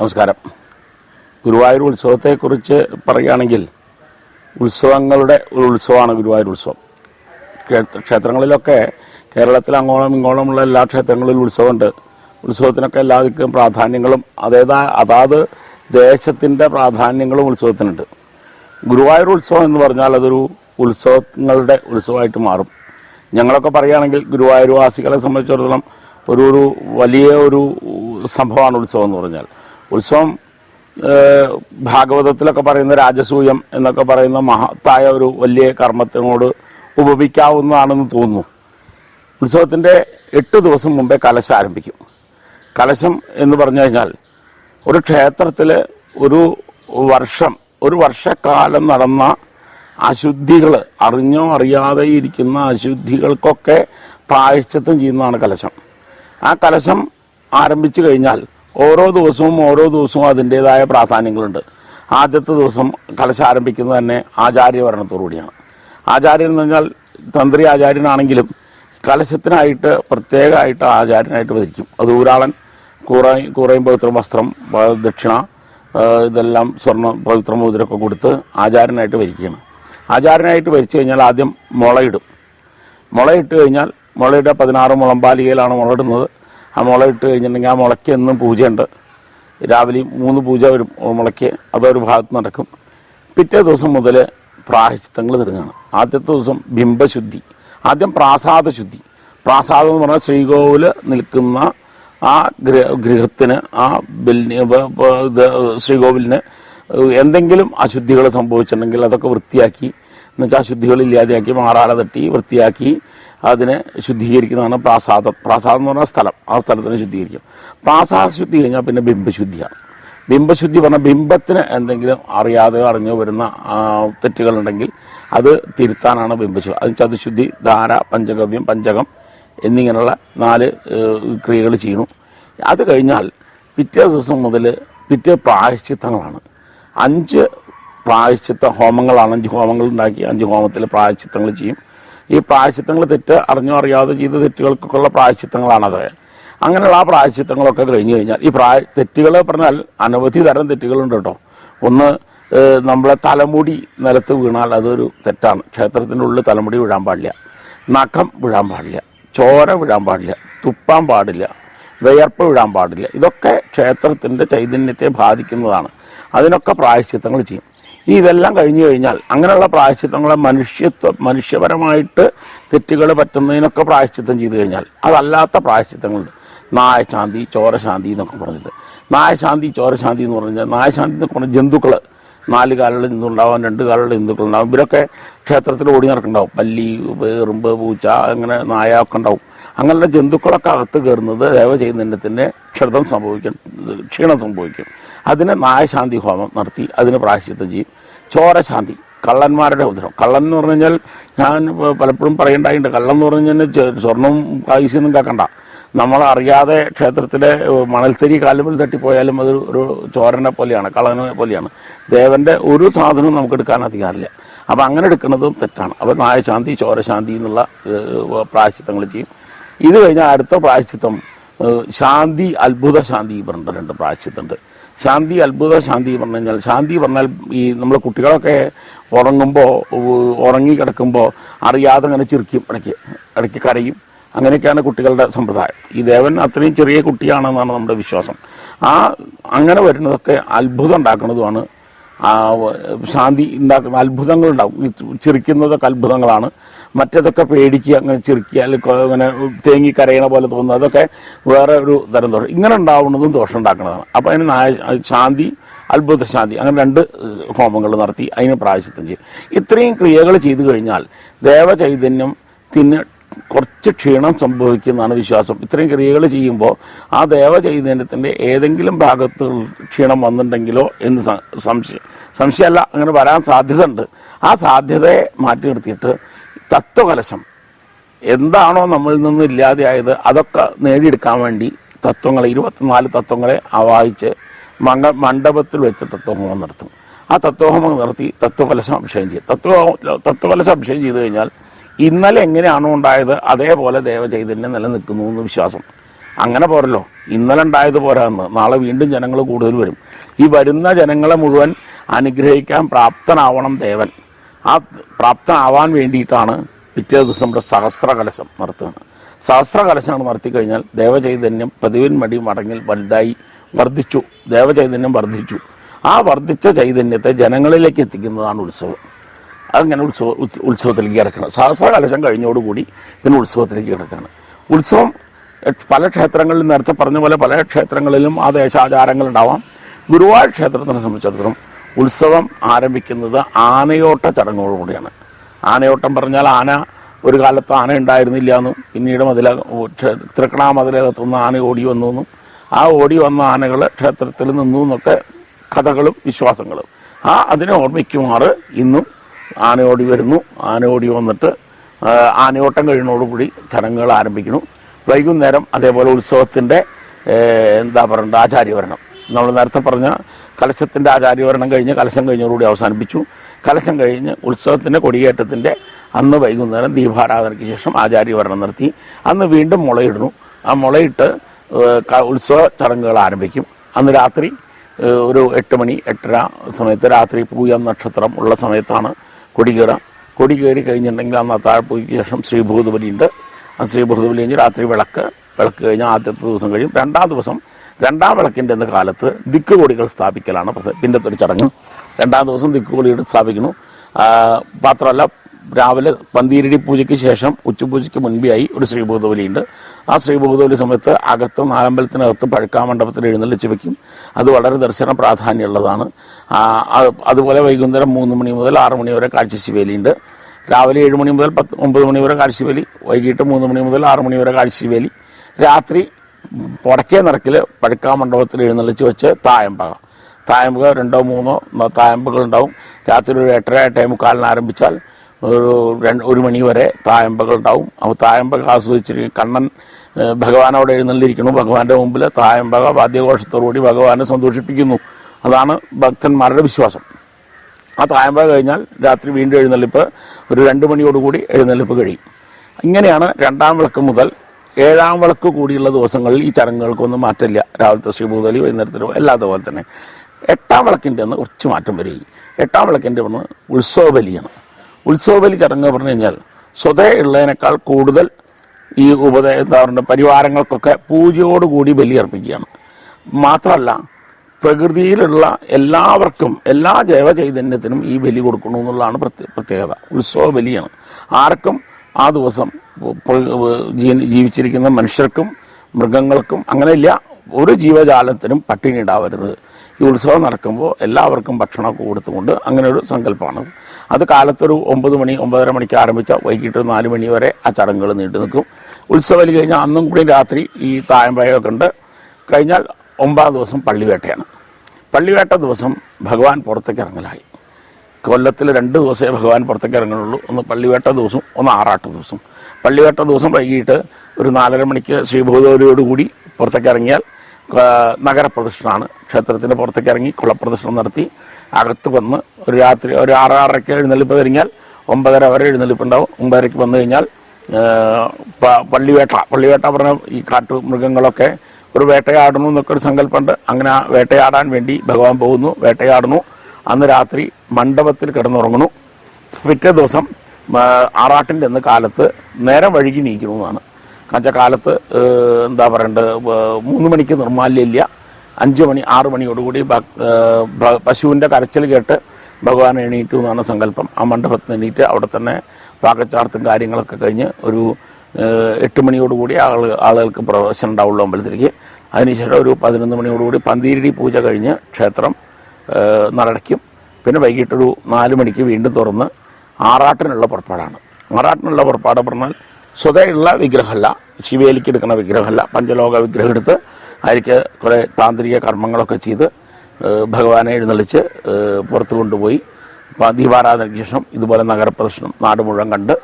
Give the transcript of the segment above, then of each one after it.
നമസ്കാരം. ഗുരുവായൂർ ഉത്സവത്തെക്കുറിച്ച് പറയുകയാണെങ്കിൽ ഉത്സവങ്ങളുടെ ഒരു ഉത്സവമാണ് ഗുരുവായൂർ ഉത്സവം. ക്ഷേത്രങ്ങളിലൊക്കെ കേരളത്തിൽ അങ്ങോളം ഇങ്ങോളമുള്ള എല്ലാ ക്ഷേത്രങ്ങളിലും ഉത്സവമുണ്ട്. ഉത്സവത്തിനൊക്കെ എല്ലാവർക്കും പ്രാധാന്യങ്ങളും അതേതാ അതാത് ദേശത്തിന്റെ പ്രാധാന്യങ്ങളും ഉത്സവത്തിനുണ്ട്. ഗുരുവായൂർ ഉത്സവം എന്ന് പറഞ്ഞാൽ അതൊരു ഉത്സവങ്ങളുടെ ഉത്സവമായിട്ട് മാറും. ഞങ്ങളൊക്കെ പറയുകയാണെങ്കിൽ ഗുരുവായൂർവാസികളെ സംബന്ധിച്ചിടത്തോളം ഒരു ഒരു വലിയ ഒരു സംഭവമാണ് ഉത്സവം എന്ന് പറഞ്ഞാൽ. ഉത്സവം ഭാഗവതത്തിലൊക്കെ പറയുന്ന രാജസൂയം എന്നൊക്കെ പറയുന്ന മഹത്തായ ഒരു വലിയ കർമ്മത്തിനോട് ഉപമിക്കാവുന്നതാണെന്ന് തോന്നുന്നു. ഉത്സവത്തിന്റെ എട്ട് ദിവസം മുമ്പേ കലശം ആരംഭിക്കും. കലശം എന്ന് പറഞ്ഞു കഴിഞ്ഞാൽ ഒരു ക്ഷേത്രത്തിൽ ഒരു വർഷം ഒരു വർഷക്കാലം നടന്ന അശുദ്ധികൾ അറിഞ്ഞോ അറിയാതെ ഇരിക്കുന്ന അശുദ്ധികൾക്കൊക്കെ പ്രായശ്ചിത്തം ചെയ്യുന്നതാണ് കലശം. ആ കലശം ആരംഭിച്ചു കഴിഞ്ഞാൽ ഓരോ ദിവസവും ഓരോ ദിവസവും അതിന്റെതായ പ്രാധാന്യങ്ങളുണ്ട്. ആദ്യത്തെ ദിവസം കലശ ആരംഭിക്കുന്നത് തന്നെ ആചാര്യഭരണത്തോടുകൂടിയാണ് ആചാര്യൻ എന്ന് പറഞ്ഞാൽ തന്ത്രി ആചാര്യനാണെങ്കിലും കലശത്തിനായിട്ട് പ്രത്യേകമായിട്ട് ആചാര്യനായിട്ട് വധിക്കും. അത് ഊരാളൻ കൂറ കൂറയും പവിത്ര വസ്ത്രം ദക്ഷിണ ഇതെല്ലാം സ്വർണ പവിത്ര മോതിരമൊക്കെ കൊടുത്ത് ആചാര്യനായിട്ട് വരിക്കുകയാണ് ആചാര്യനായിട്ട് വരിച്ചു കഴിഞ്ഞാൽ ആദ്യം മുളയിടും. മുളയിട്ട് കഴിഞ്ഞാൽ മുളയുടെ പതിനാറ് മുളമ്പാലികയിലാണ് മുളയിടുന്നത്. ആ മുളയിട്ട് കഴിഞ്ഞിട്ടുണ്ടെങ്കിൽ ആ മുളയ്ക്ക് എന്നും പൂജയുണ്ട്. രാവിലെ മൂന്ന് പൂജ വരും മുളയ്ക്ക്. അതൊരു ഭാഗത്ത് നടക്കും. പിറ്റേ ദിവസം മുതൽ പ്രായശ്ചിത്തങ്ങൾ തുടങ്ങുകയാണ്. ആദ്യത്തെ ദിവസം ബിംബശുദ്ധി. ആദ്യം പ്രാസാദ ശുദ്ധി പ്രാസാദം എന്ന് പറഞ്ഞാൽ ശ്രീകോവിൽ നിൽക്കുന്ന ആ ഗൃഹ ഗൃഹത്തിന് ആ ഇത് ശ്രീകോവിലിന് എന്തെങ്കിലും അശുദ്ധികൾ സംഭവിച്ചിട്ടുണ്ടെങ്കിൽ അതൊക്കെ വൃത്തിയാക്കി. എന്നുവെച്ചാൽ അശുദ്ധികൾ ഇല്ലാതെയാക്കി മാറാല തട്ടി വൃത്തിയാക്കി അതിനെ ശുദ്ധീകരിക്കുന്നതാണ് പ്രാസാദം. പ്രാസാദം എന്ന് പറഞ്ഞാൽ സ്ഥലം. ആ സ്ഥലത്തിനെ ശുദ്ധീകരിക്കും. പ്രാസാദ ശുദ്ധി കഴിഞ്ഞാൽ പിന്നെ ബിംബശുദ്ധിയാണ്. ബിംബശുദ്ധി പറഞ്ഞാൽ ബിംബത്തിന് എന്തെങ്കിലും അറിയാതെ അറിഞ്ഞു വരുന്ന തെറ്റുകളുണ്ടെങ്കിൽ അത് തിരുത്താനാണ് ബിംബശുദ്ധി. അത് ചതുശുദ്ധി ധാര പഞ്ചഗവ്യം പഞ്ചകം എന്നിങ്ങനെയുള്ള നാല് ക്രിയകൾ ചെയ്യണം അത് കഴിഞ്ഞാൽ പിറ്റേ ദിവസം മുതൽ പിറ്റേ പ്രായശ്ചിത്തങ്ങളാണ്. അഞ്ച് പ്രായശ്ചിത്ത ഹോമങ്ങളാണ്. അഞ്ച് ഹോമങ്ങൾ ഉണ്ടാക്കി അഞ്ച് ഹോമത്തിൽ പ്രായശ്ചിത്തങ്ങൾ ചെയ്യും. ഈ പ്രായശിത്തങ്ങൾ തെറ്റ് അറിഞ്ഞോ അറിയാതെ ചെയ്ത തെറ്റുകൾക്കൊക്കെയുള്ള പ്രായശിത്തങ്ങളാണത് അങ്ങനെയുള്ള ആ പ്രായശിത്തങ്ങളൊക്കെ കഴിഞ്ഞു കഴിഞ്ഞാൽ ഈ പ്രായ തെറ്റുകൾ പറഞ്ഞാൽ അനവധി തരം തെറ്റുകളുണ്ട് കേട്ടോ. ഒന്ന് നമ്മളെ തലമുടി നിലത്ത് വീണാൽ അതൊരു തെറ്റാണ്. ക്ഷേത്രത്തിന്റെ ഉള്ളിൽ തലമുടി വീഴാൻ പാടില്ല. നഖം വീഴാൻ പാടില്ല. ചോര വീഴാൻ പാടില്ല. തുപ്പാൻ പാടില്ല. വിയർപ്പ് വിടാൻ പാടില്ല. ഇതൊക്കെ ക്ഷേത്രത്തിന്റെ ചൈതന്യത്തെ ബാധിക്കുന്നതാണ്. അതിനൊക്കെ പ്രായശ്ചിത്തങ്ങൾ ചെയ്യും. ഈ ഇതെല്ലാം കഴിഞ്ഞു കഴിഞ്ഞാൽ അങ്ങനെയുള്ള പ്രായശ്ചിത്തങ്ങളെ മനുഷ്യത്വ മനുഷ്യപരമായിട്ട് തെറ്റുകൾ പറ്റുന്നതിനൊക്കെ പ്രായശ്ചിത്തം ചെയ്തു കഴിഞ്ഞാൽ അതല്ലാത്ത പ്രായശ്ചിത്തങ്ങളുണ്ട്. നായശാന്തി ചോരശാന്തി എന്നൊക്കെ പറഞ്ഞിട്ട്. നായശാന്തി ചോരശാന്തി എന്ന് പറഞ്ഞാൽ നായശാന്തി എന്നൊക്കെ പറഞ്ഞാൽ ജന്തുക്കൾ നാല് കാലുള്ള ജന്തുണ്ടാവാം രണ്ട് കാലുള്ള ജന്തുക്കൾ ഉണ്ടാവും ഇവരൊക്കെ ക്ഷേത്രത്തിൽ ഓടി നടക്കുന്നുണ്ടാവും. പല്ലി എറുമ്പ് പൂച്ച അങ്ങനെ നായ ഒക്കെ ഉണ്ടാവും. അങ്ങനെയുള്ള ജന്തുക്കളൊക്കെ അകത്ത് കയറുന്നത് ദൈവ തന്നെ ക്ഷതം സംഭവിക്കും ക്ഷീണം സംഭവിക്കും. അതിന് നായശാന്തി ഹോമം നടത്തി അതിന് പ്രായശ്ചിത്തം ചെയ്യും. ചോരശാന്തി കള്ളന്മാരുടെ ഉദരം കള്ളൻ എന്ന് പറഞ്ഞു കഴിഞ്ഞാൽ ഞാൻ പലപ്പോഴും പറയേണ്ടായിട്ടുണ്ട് കള്ളൻ എന്ന് പറഞ്ഞു കഴിഞ്ഞാൽ സ്വർണവും കായ്സ്യൊന്നും കേൾക്കണ്ട. നമ്മളറിയാതെ ക്ഷേത്രത്തിലെ മണൽത്തരി കാലുമ്പിൽ തട്ടിപ്പോയാലും അത് ഒരു ചോരനെ പോലെയാണ് കള്ളനെ പോലെയാണ്. ദേവന്റെ ഒരു സാധനവും നമുക്ക് എടുക്കാൻ അധികാരമില്ല. അപ്പം അങ്ങനെ എടുക്കുന്നതും തെറ്റാണ്. അപ്പം നായശാന്തി ചോരശാന്തി എന്നുള്ള പ്രായശ്ചിത്തങ്ങൾ ചെയ്യും. ഇത് കഴിഞ്ഞാൽ അടുത്ത പ്രായശ്ചിത്തം ശാന്തി അത്ഭുത ശാന്തി പറഞ്ഞിട്ട് രണ്ട് പ്രായശ്ചിത്തമുണ്ട്. ശാന്തി അത്ഭുത ശാന്തി പറഞ്ഞു കഴിഞ്ഞാൽ ശാന്തി പറഞ്ഞാൽ ഈ നമ്മൾ കുട്ടികളൊക്കെ ഉറങ്ങുമ്പോൾ ഉറങ്ങി കിടക്കുമ്പോൾ അറിയാതെ അങ്ങനെ ചിരിക്കും ഇടയ്ക്ക് ഇടയ്ക്ക് കരയും. അങ്ങനെയൊക്കെയാണ് കുട്ടികളുടെ സമ്പ്രദായം. ഈ ദേവൻ അത്രയും ചെറിയ കുട്ടിയാണെന്നാണ് നമ്മുടെ വിശ്വാസം. ആ അങ്ങനെ വരുന്നതൊക്കെ അത്ഭുതം ഉണ്ടാക്കുന്നതുമാണ് ശാന്തി ഉണ്ടാക്കുന്ന അത്ഭുതങ്ങളുണ്ടാവും. ചിരിക്കുന്നതൊക്കെ അത്ഭുതങ്ങളാണ്. മറ്റേതൊക്കെ പേടിക്കുക അങ്ങനെ ചിരിക്കുക അല്ലെങ്കിൽ അങ്ങനെ തേങ്ങി കരയണ പോലെ തോന്നുന്നത് അതൊക്കെ വേറെ ഒരു തരം ദോഷം. ഇങ്ങനെ ഉണ്ടാവുന്നതും ദോഷം ഉണ്ടാക്കുന്നതാണ്. അപ്പോൾ അതിന് നായ ശാന്തി അത്ഭുത ശാന്തി അങ്ങനെ രണ്ട് ഹോമങ്ങൾ നടത്തി അതിന് പ്രായശിത്തം ചെയ്യും. ഇത്രയും ക്രിയകൾ ചെയ്തു കഴിഞ്ഞാൽ ദേവചൈതന്യം തിന്ന് കുറച്ച് ക്ഷീണം സംഭവിക്കുന്നതാണ് വിശ്വാസം. ഇത്രയും ക്രിയകൾ ചെയ്യുമ്പോൾ ആ ദേവചൈതന്യത്തിന്റെ ഏതെങ്കിലും ഭാഗത്ത് ക്ഷീണം വന്നിട്ടുണ്ടെങ്കിലോ എന്ന് സംശയം സംശയമല്ല. അങ്ങനെ വരാൻ സാധ്യത ഉണ്ട് ആ സാധ്യതയെ മാറ്റി നിർത്തിയിട്ട് തത്വകലശം. എന്താണോ നമ്മളിൽ നിന്നും ഇല്ലാതെയായത് അതൊക്കെ നേടിയെടുക്കാൻ വേണ്ടി തത്വങ്ങൾ ഇരുപത്തിനാല് തത്വങ്ങളെ ആവാഹിച്ച് മംഗ മണ്ഡപത്തിൽ വെച്ച് തത്വഹോമം നടത്തും. ആ തത്വഹോമം നടത്തി തത്വകലശം അഭിഷേകം ചെയ്യും. തത്വ തത്വകലശം അഭിഷേകം ചെയ്തു കഴിഞ്ഞാൽ ഇന്നലെ എങ്ങനെയാണോ ഉണ്ടായത് അതേപോലെ ദേവചൈതന്യം നിലനിൽക്കുന്നു എന്ന് വിശ്വാസം. അങ്ങനെ പോരല്ലോ. ഇന്നലെ ഉണ്ടായത് പോരാന്ന്. നാളെ വീണ്ടും ജനങ്ങൾ കൂടുതൽ വരും. ഈ വരുന്ന ജനങ്ങളെ മുഴുവൻ അനുഗ്രഹിക്കാൻ പ്രാപ്തനാവണം ദേവൻ. ആ പ്രാപ്തനാവാൻ വേണ്ടിയിട്ടാണ് പിറ്റേ ദിവസം നമ്മുടെ സഹസ്രകലശം നടത്തുന്നത്. സഹസ്ര നടത്തി കഴിഞ്ഞാൽ ദേവചൈതന്യം പതിവിൻ മടി മടങ്ങിൽ വലുതായി വർദ്ധിച്ചു. ദേവചൈതന്യം വർദ്ധിച്ചു. ആ വർദ്ധിച്ച ചൈതന്യത്തെ ജനങ്ങളിലേക്ക് എത്തിക്കുന്നതാണ് ഉത്സവം. അങ്ങനെ ഉത്സവ ഉത്സ- ഉത്സവത്തിലേക്ക് കിടക്കണം. സഹസ്രകലശം കഴിഞ്ഞോടുകൂടി പിന്നെ ഉത്സവത്തിലേക്ക് കിടക്കുകയാണ്. ഉത്സവം പല ക്ഷേത്രങ്ങളിൽ നേരത്തെ പറഞ്ഞ പോലെ പല ക്ഷേത്രങ്ങളിലും ആ ദേശാചാരങ്ങൾ ഉണ്ടാവാം. ഗുരുവായൂർ ക്ഷേത്രത്തിനെ സംബന്ധിച്ചിടത്തോളം ഉത്സവം ആരംഭിക്കുന്നത് ആനയോട്ട ചടങ്ങോടുകൂടിയാണ് ആനയോട്ടം പറഞ്ഞാൽ ആന ഒരു കാലത്ത് ആന ഉണ്ടായിരുന്നില്ല എന്നും പിന്നീട് മതില തൃക്കണാ മതിലകത്തുനിന്ന് ആന ഓടി വന്നു എന്നും ആ ഓടി വന്ന ആനകൾ ക്ഷേത്രത്തിൽ നിന്നു എന്നൊക്കെ കഥകളും വിശ്വാസങ്ങളും. ആ അതിനെ ഓർമ്മിക്കുമാറ് ഇന്നും ആന ഓടി വരുന്നു. ആന ഓടി വന്നിട്ട് ആനയോട്ടം കഴിയുന്നതോടുകൂടി ചടങ്ങുകൾ ആരംഭിക്കുന്നു. വൈകുന്നേരം അതേപോലെ ഉത്സവത്തിന്റെ എന്താ പറയണ്ട ആചാര്യവരണം. നമ്മൾ നേരത്തെ പറഞ്ഞ കലശത്തിന്റെ ആചാര്യവരണം കഴിഞ്ഞ് കലശം കഴിഞ്ഞതോടുകൂടി അവസാനിപ്പിച്ചു. കലശം കഴിഞ്ഞ് ഉത്സവത്തിന്റെ കൊടിയേറ്റത്തിന്റെ അന്ന് വൈകുന്നേരം ദീപാരാധനയ്ക്ക് ശേഷം ആചാര്യവരണം നടത്തി അന്ന് വീണ്ടും മുളയിടുന്നു. ആ മുളയിട്ട് ഉത്സവ ചടങ്ങുകൾ ആരംഭിക്കും. അന്ന് രാത്രി ഒരു എട്ട് മണി എട്ടര സമയത്ത് രാത്രി പൂയം നക്ഷത്രം ഉള്ള സമയത്താണ് കൊടികേറ കൊടി കയറി കഴിഞ്ഞിട്ടുണ്ടെങ്കിൽ അന്ന് അത്താഴപ്പൂയ്ക്ക് ശേഷം ശ്രീഭൂതബലിയുണ്ട് ആ ശ്രീഭൂതബലി കഴിഞ്ഞ് രാത്രി വിളക്ക് വിളക്ക് കഴിഞ്ഞ് ആദ്യത്തെ ദിവസം കഴിയും. രണ്ടാം ദിവസം രണ്ടാം വിളക്കിന്റെ എന്ന കാലത്ത് ദിക്കുകോടികൾ സ്ഥാപിക്കലാണ് പിന്നത്തെ ഒരു ചടങ്ങ്. രണ്ടാം ദിവസം ദിക്കുകോടികൾ സ്ഥാപിക്കുന്നു. മാത്രമല്ല രാവിലെ പന്തീരടി പൂജയ്ക്ക് ശേഷം ഉച്ചപൂജയ്ക്ക് മുൻപേയായി ഒരു ശ്രീഭൂതബലിയുണ്ട് ആ ശ്രീഭൂതബലി സമയത്ത് അകത്ത് നാലമ്പലത്തിനകത്ത് പഴുക്കാമണ്ഡപത്തിൽ എഴുന്നള്ളിച്ച് വയ്ക്കും അത് വളരെ ദർശന പ്രാധാന്യമുള്ളതാണ്. അതുപോലെ വൈകുന്നേരം മൂന്ന് മണി മുതൽ ആറ് മണി വരെ കാഴ്ചശിവേലിയുണ്ട്. രാവിലെ ഏഴ് മണി മുതൽ പത്ത് ഒമ്പത് മണി വരെ കാഴ്ചവേലി വൈകിട്ട് മൂന്ന് മണി മുതൽ ആറ് മണി വരെ കാഴ്ചവേലി രാത്രി പുടക്കേ നിറക്കിൽ പഴുക്കാമണ്ഡപത്തിൽ എഴുന്നള്ളിച്ച് വെച്ച് തായമ്പക. തായമ്പക രണ്ടോ മൂന്നോ തായമ്പകൾ ഉണ്ടാവും. രാത്രി ഒരു എട്ടര എട്ടേ മുക്കാലിന് ആരംഭിച്ചാൽ ഒരു രണ്ട് ഒരു മണി വരെ തായമ്പകൾ ഉണ്ടാവും. അപ്പോൾ തായമ്പക ആസ്വദിച്ചിരിക്കും. കണ്ണൻ ഭഗവാനോട് എഴുന്നള്ളിരിക്കുന്നു ഭഗവാന്റെ മുമ്പിൽ തായമ്പക വാദ്യഘോഷത്തോടുകൂടി ഭഗവാനെ സന്തോഷിപ്പിക്കുന്നു. അതാണ് ഭക്തന്മാരുടെ വിശ്വാസം. ആ തായമ്പക കഴിഞ്ഞാൽ രാത്രി വീണ്ടും എഴുന്നള്ളിപ്പ് ഒരു രണ്ട് മണിയോടുകൂടി എഴുന്നള്ളിപ്പ് കഴിയും. ഇങ്ങനെയാണ് രണ്ടാം വിളക്ക് മുതൽ ഏഴാം വിളക്ക് കൂടിയുള്ള ദിവസങ്ങളിൽ ഈ ചടങ്ങുകൾക്കൊന്നും മാറ്റമില്ല. രാവിലത്തെ ശ്രീഭൂതലി വൈകുന്നേരത്തിലോ അല്ലാത്ത പോലെ തന്നെ എട്ടാം വിളക്കിന്റെ അന്ന് കുറച്ച് മാറ്റം വരികയും എട്ടാം വിളക്കിന്റെ പറഞ്ഞ് ഉത്സവബലിയാണ്. ഉത്സവബലി ചടങ്ങ് പറഞ്ഞു കഴിഞ്ഞാൽ സ്വതേ ഉള്ളതിനേക്കാൾ കൂടുതൽ ഈ ഉപദ എന്താ പറയുക പരിവാരങ്ങൾക്കൊക്കെ പൂജയോടുകൂടി ബലിയർപ്പിക്കുകയാണ് മാത്രമല്ല പ്രകൃതിയിലുള്ള എല്ലാവർക്കും എല്ലാ ജൈവചൈതന്യത്തിനും ഈ ബലി കൊടുക്കണമെന്നുള്ളതാണ് പ്രത്യേക പ്രത്യ- പ്രത്യേകത. ഉത്സവ ബലിയാണ് ആർക്കും ആ ദിവസം ജീവിച്ചിരിക്കുന്ന മനുഷ്യർക്കും മൃഗങ്ങൾക്കും അങ്ങനെയില്ല. ഒരു ജീവജാലത്തിനും പട്ടിണി ഉണ്ടാവരുത്. ഈ ഉത്സവം നടക്കുമ്പോൾ എല്ലാവർക്കും ഭക്ഷണമൊക്കെ കൊടുത്തുകൊണ്ട് അങ്ങനെ ഒരു സങ്കല്പമാണ്. അത് കാലത്തൊരു ഒമ്പത് മണി ഒമ്പതര മണിക്ക് ആരംഭിച്ച വൈകിട്ട് നാല് മണി വരെ ആ ചടങ്ങുകൾ നീണ്ടു നിൽക്കും. ഉത്സവം കഴിഞ്ഞാൽ അന്നും കൂടി രാത്രി ഈ തായമ്പയൊക്കെ ഉണ്ട്. കഴിഞ്ഞാൽ ഒമ്പതാം ദിവസം പള്ളിവേട്ടയാണ്. പള്ളിവേട്ട ദിവസം ഭഗവാൻ പുറത്തേക്ക് ഇറങ്ങലായി. കൊല്ലത്തിൽ രണ്ട് ദിവസമേ ഭഗവാൻ പുറത്തേക്ക് ഇറങ്ങുള്ളൂ ഒന്ന് പള്ളിവേട്ട ദിവസം ഒന്ന് ആറാട്ട് ദിവസം. പള്ളിവേട്ട ദിവസം വൈകിട്ട് ഒരു നാലര മണിക്ക് ശ്രീഭൂതോലിയോടുകൂടി പുറത്തേക്ക് ഇറങ്ങിയാൽ നഗരപ്രദക്ഷിണമാണ് ക്ഷേത്രത്തിന്റെ പുറത്തേക്ക് ഇറങ്ങി കുളപ്രദക്ഷിണം നടത്തി അകത്ത് വന്ന് ഒരു രാത്രി ഒരു ആറാറരയ്ക്ക് എഴുന്നള്ളിപ്പ് കഴിഞ്ഞാൽ ഒമ്പതര വരെ എഴുന്നള്ളിപ്പ് ഉണ്ടാവും. ഒമ്പതരയ്ക്ക് വന്നു കഴിഞ്ഞാൽ പള്ളിവേട്ട. പള്ളിവേട്ട പറഞ്ഞ ഈ കാട്ടു മൃഗങ്ങളൊക്കെ ഒരു വേട്ടയാടണം എന്നൊക്കെ ഒരു സങ്കല്പമുണ്ട്. അങ്ങനെ വേട്ടയാടാൻ വേണ്ടി ഭഗവാൻ പോകുന്നു. വേട്ടയാടുന്നു. അന്ന് രാത്രി മണ്ഡപത്തിൽ കിടന്നുറങ്ങുന്നു. പിറ്റേ ദിവസം ആറാട്ടിന്റെ അന്ന് കാലത്ത് നേരം വഴുകി നീക്കണമെന്നാണ് കാച്ച കാലത്ത് എന്താ പറയണ്ടത് മൂന്ന് മണിക്ക് നിർമാല്യമില്ല. അഞ്ച് മണി ആറ് മണിയോടുകൂടി പശുവിന്റെ കരച്ചിൽ കേട്ട് ഭഗവാൻ എണീറ്റു എന്നാണ് സങ്കല്പം. ആ മണ്ഡപത്തിൽ എണീറ്റ് അവിടെ തന്നെ പാകച്ചാർത്തും കാര്യങ്ങളൊക്കെ കഴിഞ്ഞ് ഒരു എട്ട് മണിയോടുകൂടി ആൾ ആളുകൾക്ക് പ്രവേശനം ഉണ്ടാവുള്ളൂ അമ്പലത്തിലേക്ക്. അതിനുശേഷം ഒരു പതിനൊന്ന് മണിയോടുകൂടി പന്തീരടി പൂജ കഴിഞ്ഞ് ക്ഷേത്രം നടക്കും പിന്നെ വൈകിട്ടൊരു നാല് മണിക്ക് വീണ്ടും തുറന്ന് ആറാട്ടിനുള്ള പുറപ്പാടാണ്. ആറാട്ടിനുള്ള പുറപ്പാട് പറഞ്ഞാൽ സ്വതയുള്ള വിഗ്രഹമല്ല ശിവേലിക്ക് എടുക്കുന്ന വിഗ്രഹമല്ല പഞ്ചലോക വിഗ്രഹം എടുത്ത് അതിലേക്ക് കുറേ താന്ത്രിക കർമ്മങ്ങളൊക്കെ ചെയ്ത് ഭഗവാനെ എഴുന്നള്ളിച്ച് പുറത്തു കൊണ്ടുപോയി ദീപാരാധനയ്ക്ക് ശേഷം ഇതുപോലെ നഗരപ്രദർശനം നാട് മുഴുവൻ കണ്ട്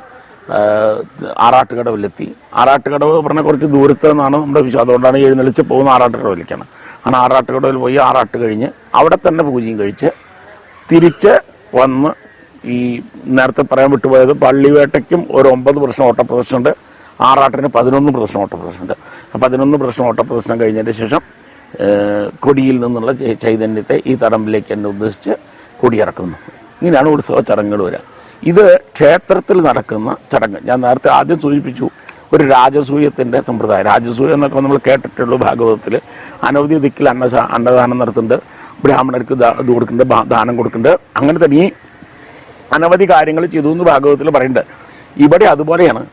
ആറാട്ടുകടവിലെത്തി. ആറാട്ടുകടവ് പറഞ്ഞ കുറച്ച് ദൂരത്ത് നിന്നാണ് നമ്മുടെ വിശ്വാസം. അതുകൊണ്ടാണ് എഴുന്നള്ളിച്ച് പോകുന്ന ആറാട്ടുകടവിലേക്കാണ്. ആണ് ആറാട്ടുകടവിൽ പോയി ആറാട്ട് കഴിഞ്ഞ് അവിടെ തന്നെ പൂജയും കഴിച്ച് തിരിച്ച് വന്ന് ഈ നേരത്തെ പറയാൻ വിട്ടുപോയത് പള്ളിവേട്ടയ്ക്കും ഒരു ഒമ്പത് പ്രശ്നം ഓട്ടപ്രദർശനമുണ്ട് ആറാട്ടിന് പതിനൊന്ന് പ്രദർശനം ഓട്ടപ്രദർശനമുണ്ട് പതിനൊന്ന് പ്രശ്നം ഓട്ടപ്രദർശനം കഴിഞ്ഞതിന് ശേഷം കൊടിയിൽ നിന്നുള്ള ചൈതന്യത്തെ ഈ തടമ്പിലേക്ക് തന്നെ ഉദ്ദേശിച്ച് കൊടിയിറക്കുന്നു. ഇങ്ങനെയാണ് ഉത്സവ ചടങ്ങുകൾ വരിക. ഇത് ക്ഷേത്രത്തിൽ നടക്കുന്ന ചടങ്ങ്. ഞാൻ നേരത്തെ ആദ്യം സൂചിപ്പിച്ചു ഒരു രാജസൂയത്തിന്റെ സമ്പ്രദായം. രാജസൂയം എന്നൊക്കെ നമ്മൾ കേട്ടിട്ടുള്ളൂ ഭാഗവതത്തിൽ അനവധി ദിക്കിൽ അന്ന അന്നദാനം നടത്തുന്നുണ്ട്. ബ്രാഹ്മണർക്ക് ഇത് കൊടുക്കുന്നുണ്ട് ദാനം കൊടുക്കുന്നുണ്ട്. അങ്ങനെ തന്നെ ഈ അനവധി കാര്യങ്ങൾ ചെയ്തു എന്ന് ഭാഗവതത്തിൽ പറയുന്നുണ്ട്. ഇവിടെ അതുപോലെയാണ്.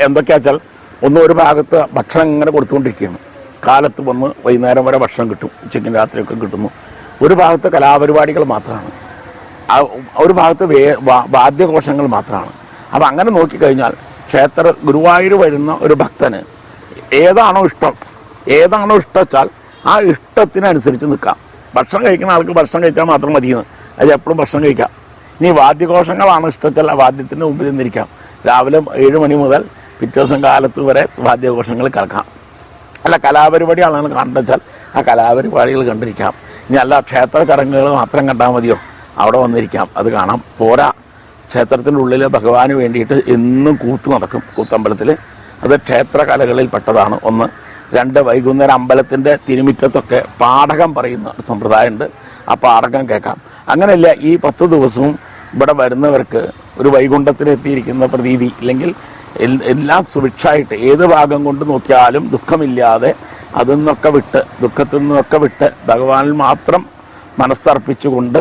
എന്തൊക്കെയാ വെച്ചാൽ ഒന്ന് ഒരു ഭാഗത്ത് ഭക്ഷണം ഇങ്ങനെ കൊടുത്തുകൊണ്ടിരിക്കുകയാണ്. കാലത്ത് വന്ന് വൈകുന്നേരം വരെ ഭക്ഷണം കിട്ടും. ഉച്ചയ്ക്കും രാത്രിയൊക്കെ കിട്ടുന്നു. ഒരു ഭാഗത്ത് കലാപരിപാടികൾ മാത്രമാണ്. ഒരു ഭാഗത്ത് വേ വാദ്യഘോഷങ്ങൾ മാത്രമാണ്. അപ്പം അങ്ങനെ നോക്കിക്കഴിഞ്ഞാൽ ക്ഷേത്ര ഗുരുവായൂർ വരുന്ന ഒരു ഭക്തന് ഏതാണോ ഇഷ്ടം? ഏതാണോ ഇഷ്ടം വെച്ചാൽ ആ ഇഷ്ടത്തിനനുസരിച്ച് നിൽക്കാം. ഭക്ഷണം കഴിക്കുന്ന ആൾക്ക് ഭക്ഷണം കഴിച്ചാൽ മാത്രം മതിയെന്ന്. അത് എപ്പോഴും ഭക്ഷണം കഴിക്കാം. ഇനി വാദ്യഘോഷങ്ങളാണ് ഇഷ്ടത്തല്ല വാദ്യത്തിന്റെ മുമ്പിൽ നിന്നിരിക്കാം. രാവിലെ ഏഴ് മണി മുതൽ പിറ്റേ ദിവസം കാലത്ത് വരെ വാദ്യഘോഷങ്ങൾ കേൾക്കാം. അല്ല കലാപരിപാടികളാണ് കണ്ടെച്ചാൽ ആ കലാപരിപാടികൾ കണ്ടിരിക്കാം. ഇനി അല്ല ക്ഷേത്ര ചടങ്ങുകൾ മാത്രം കണ്ടാൽ മതിയോ? അവിടെ വന്നിരിക്കാം. അത് കാണാം. പോരാ. ക്ഷേത്രത്തിന്റെ ഉള്ളിൽ ഭഗവാന് വേണ്ടിയിട്ട് എന്നും കൂത്ത് നടക്കും. കൂത്തമ്പലത്തിൽ. അത് ക്ഷേത്ര കലകളിൽ പെട്ടതാണ് ഒന്ന് രണ്ട് വൈകുന്നേരം അമ്പലത്തിന്റെ തിരുമിറ്റത്തൊക്കെ പാഠകം പറയുന്ന ഒരു സമ്പ്രദായമുണ്ട്. ആ പാഠകം കേൾക്കാം. അങ്ങനെയല്ല ഈ പത്ത് ദിവസവും ഇവിടെ വരുന്നവർക്ക് ഒരു വൈകുണ്ഠത്തിലെത്തിയിരിക്കുന്ന പ്രതീതി ഇല്ലെങ്കിൽ എല്ലാം സുഭിക്ഷമായിട്ട് ഏത് ഭാഗം കൊണ്ട് നോക്കിയാലും ദുഃഖമില്ലാതെ അതിൽ നിന്നൊക്കെ വിട്ട് ദുഃഖത്തിൽ നിന്നൊക്കെ വിട്ട് ഭഗവാനിൽ മാത്രം മനസ്സർപ്പിച്ചുകൊണ്ട്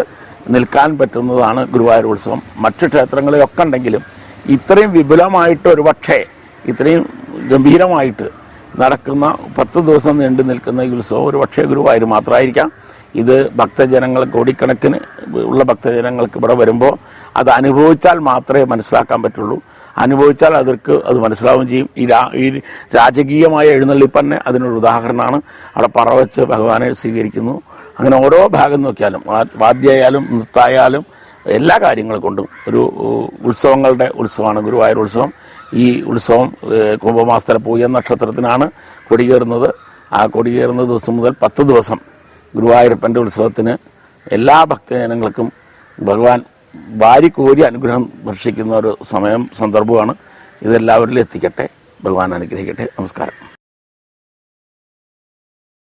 നിൽക്കാൻ പറ്റുന്നതാണ് ഗുരുവായൂർ ഉത്സവം. മറ്റു ക്ഷേത്രങ്ങളിലൊക്കെ ഉണ്ടെങ്കിലും ഇത്രയും വിപുലമായിട്ട് ഒരു പക്ഷേ ഇത്രയും ഗംഭീരമായിട്ട് നടക്കുന്ന പത്ത് ദിവസം നീണ്ടു നിൽക്കുന്ന ഈ ഉത്സവം ഒരു പക്ഷേ ഗുരുവായൂർ മാത്രമായിരിക്കാം. ഇത് ഭക്തജനങ്ങൾ കോടിക്കണക്കിന് ഉള്ള ഭക്തജനങ്ങൾക്ക് ഇവിടെ വരുമ്പോൾ അത് അനുഭവിച്ചാൽ മാത്രമേ മനസ്സിലാക്കാൻ പറ്റുള്ളൂ. അനുഭവിച്ചാൽ അവർക്ക് അത് മനസ്സിലാവുകയും ചെയ്യും. ഈ രാ ഈ രാജകീയമായ എഴുന്നള്ളിപ്പ് തന്നെ അതിനൊരു ഉദാഹരണമാണ്. അവിടെ പറ വെച്ച് ഭഗവാനെ സ്വീകരിക്കുന്നു. അങ്ങനെ ഓരോ ഭാഗം നോക്കിയാലും വാദ്യയായാലും നൃത്തായാലും എല്ലാ കാര്യങ്ങൾ കൊണ്ടും ഒരു ഉത്സവങ്ങളുടെ ഉത്സവമാണ് ഗുരുവായൂർ ഉത്സവം. ഈ ഉത്സവം കുംഭമാസത്തിലെ പൂയ നക്ഷത്രത്തിനാണ് കൊടികേറുന്നത് ആ കൊടികേറുന്ന ദിവസം മുതൽ പത്ത് ദിവസം ഗുരുവായൂരപ്പന്റെ ഉത്സവത്തിന് എല്ലാ ഭക്തജനങ്ങൾക്കും ഭഗവാൻ വാരിക്കോരി അനുഗ്രഹം ഭക്ഷിക്കുന്ന ഒരു സമയം സന്ദർഭമാണ്. ഇതെല്ലാവരിലും എത്തിക്കട്ടെ. ഭഗവാൻ അനുഗ്രഹിക്കട്ടെ. നമസ്കാരം.